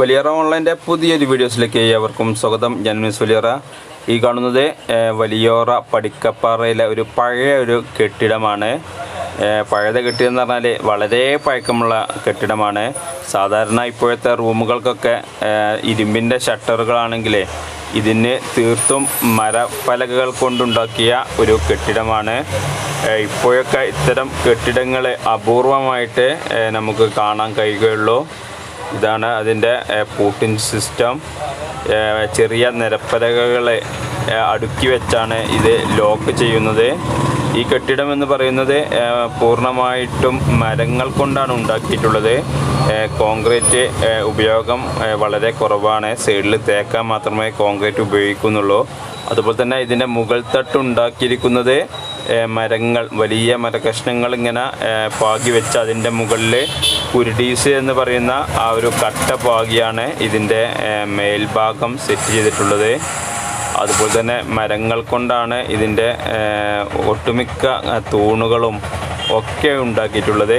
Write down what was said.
വലിയറ ഓൺലൈന്റെ പുതിയൊരു വീഡിയോസിലേക്ക് ഏവർക്കും സ്വാഗതം. ഞാൻ മിസ് വലിയറ. ഈ കാണുന്നത് വലിയോറ പടിക്കപ്പാറയിലെ ഒരു പഴയ ഒരു കെട്ടിടമാണ്. പഴയ പഴയത് കെട്ടിടം എന്ന് പറഞ്ഞാൽ വളരെ പഴക്കമുള്ള കെട്ടിടമാണ്. സാധാരണ ഇപ്പോഴത്തെ റൂമുകൾക്കൊക്കെ ഇരുമ്പിന്റെ ഷട്ടറുകളാണെങ്കിൽ ഇതിന് തീർത്തും മരപ്പലകകൾ കൊണ്ടുണ്ടാക്കിയ ഒരു കെട്ടിടമാണ്. ഇപ്പോഴൊക്കെ ഇത്തരം കെട്ടിടങ്ങൾ അപൂർവമായിട്ട് നമുക്ക് കാണാൻ കഴിയുകയുള്ളൂ. ഇതാണ് അതിന്റെ പൂട്ടിംഗ് സിസ്റ്റം ചെറിയ നിരപ്പലകകളെ അടുക്കി വെച്ചാണ് ഇത് ലോക്ക് ചെയ്യുന്നത്. ഈ കെട്ടിടം എന്ന് പറയുന്നത് പൂർണമായിട്ടും മരങ്ങൾ കൊണ്ടാണ് ഉണ്ടാക്കിയിട്ടുള്ളത്. കോൺക്രീറ്റ് ഉപയോഗം വളരെ കുറവാണ്. സൈഡിൽ തേക്കാൻ മാത്രമേ കോൺക്രീറ്റ് ഉപയോഗിക്കുന്നുള്ളൂ. അതുപോലെ തന്നെ ഇതിന്റെ മുകൾ തട്ട് ഉണ്ടാക്കിയിരിക്കുന്നത് മരങ്ങൾ വലിയ മരകഷ്ണങ്ങൾ ഇങ്ങനെ പാകി വെച്ച് അതിന്റെ മുകളിൽ കുരുടീസ് എന്ന് പറയുന്ന ആ ഒരു കട്ട പാകിയാണ് ഇതിന്റെ മേൽഭാഗം സെറ്റ് ചെയ്തിട്ടുള്ളത്. അതുപോലെ തന്നെ മരങ്ങൾ കൊണ്ടാണ് ഇതിന്റെ ഒട്ടുമിക്ക തൂണുകളും ഒക്കെ ഉണ്ടാക്കിയിട്ടുള്ളത്.